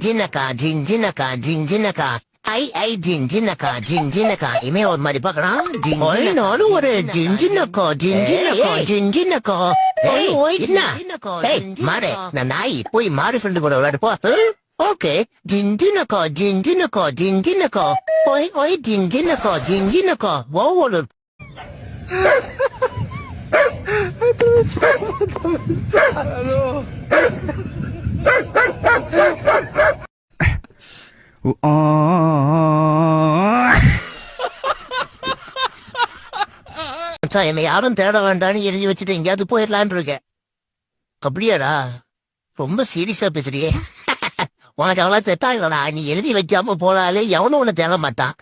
じなか、じんじなか、じんじなか。はいはい、じんじなか、じんじなか。夢をまりばから。はい、なるわれ、じんじなか、じんじなか、じんじなか。おいおい、じな。えい、まれ、な、ない、ぽい、まるふんでもらわれぽ。オッケー、じんじなか、じんじなか、じんじなか。おいおい、じんじなか、じんじなか。わおる。頭さん、頭さん、あの。மச்சான் என்னை யாரும் தேட வேண்டான்னு எழுதி வச்சுட்டு எங்கேயாவது போயிடலான் இருக்கேன். அப்படியாடா? ரொம்ப சீரியஸா பேசுறியே. உனக்கு அவ்வளோ செட்டா இல்லடா நீ எழுதி வைக்காம போனாலே எவனும் உன்னை தேட மாட்டான்.